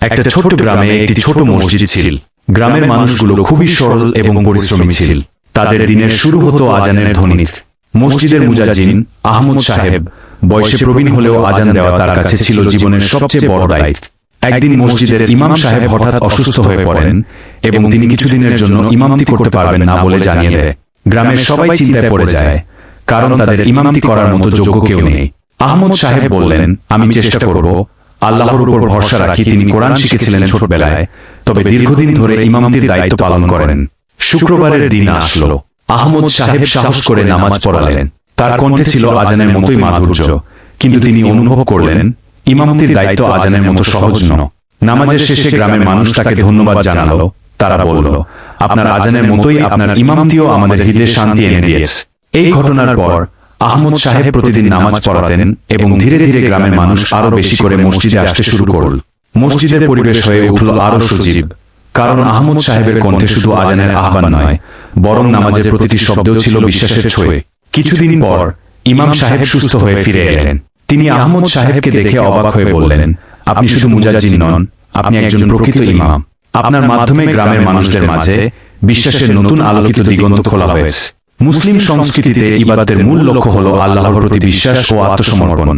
একটা ছোট গ্রামে একটি ছোট মসজিদ ছিল। গ্রামের মানুষগুলো খুবই সরল এবং পরিশ্রমী ছিল। তাদের দিনের শুরু হতো আজানের ধ্বনিত। মসজিদের মুজাজিন আহমদ সাহেব। বয়সে প্রবীণ হলেও আজান দেওয়া তার কাছে ছিল জীবনের সবচেয়ে বড় দায়িত্ব। একদিন মসজিদের ইমাম সাহেব হঠাৎ অসুস্থ হয়ে পড়েন এবং তিনি কিছুদিনের জন্য ইমামতি করতে পারবেন না বলে জানিয়ে দেয়। গ্রামের সবাই চিন্তায় পড়ে যায় কারণ তাদের ইমামতি করার মতো যোগ্য কেউ নেই আহমদ সাহেব বললেন আমি চেষ্টা করব আল্লাহর উপর ভরসা রাখি। তিনি কোরআন শিখেছিলেন ছোটবেলায়। তবে দীর্ঘদিন ধরে ইমামতির দায়িত্ব পালন করেন। শুক্রবারের দিন আসলো। আহমদ সাহেব সাহস করে নামাজ পড়ালেন। তার কণ্ঠে ছিল আজানের মতোই মাধুর্য। কিন্তু তিনি অনুভব করলেন, ইমামতির দায়িত্ব আজানের মতো সহজ ন নামাজের শেষে গ্রামের মানুষ তাকে ধন্যবাদ জানালো। তারা বলল, আপনার আজানের মতোই আপনার ইমামতিও আমাদের হৃদয়ে শান্তি এনে দিয়েছে। এই ঘটনার পর আহমদ সাহেব প্রতিদিন নামাজ পড়াতেন এবং ধীরে ধীরে গ্রামের মানুষ আরও বেশি করে মসজিদে আসতে শুরু করল। মসজিদের পরিবেশ হয়ে উঠল আরও সজীব। কারণ আহমদ সাহেবের কণ্ঠে শুধু আজানের আহ্বান নয়, বরং নামাজের প্রতিটি শব্দেও ছিল বিশ্বাসের ছোঁয়ে। কিছুদিন পর ইমাম সাহেব সুস্থ হয়ে ফিরে এলেন। তিনি আহমদ সাহেবকে দেখে অবাক হয়ে বললেন, আপনি শুধু মুজাজিন নন, আপনি একজন প্রকৃত ইমাম। আপনার মাধ্যমে গ্রামের মানুষদের মাঝে বিশ্বাসের নতুন আলোকিত দিগন্ত খোলা হয়েছে। মুসলিম সংস্কৃতিতে ইবাদতের মূল লক্ষ্য হল আল্লাহর প্রতি বিশ্বাস ও আত্মসমর্পণ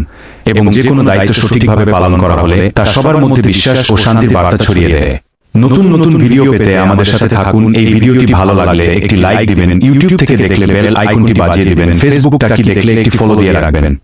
এবং যে কোনো দায়িত্ব সঠিকভাবে পালন করা হলে তা সবার মধ্যে বিশ্বাস ও শান্তির বার্তা ছড়িয়ে দেয়। নতুন নতুন ভিডিও পেতে আমাদের সাথে থাকুন। এই ভিডিওটি ভালো লাগলে একটি লাইক দিবেন ইউটিউব থেকে দেখলে বেল আইকনটি বাজিয়ে দিবেন ফেসবুকটা কি দেখলে একটি ফলো দিয়ে রাখবেন।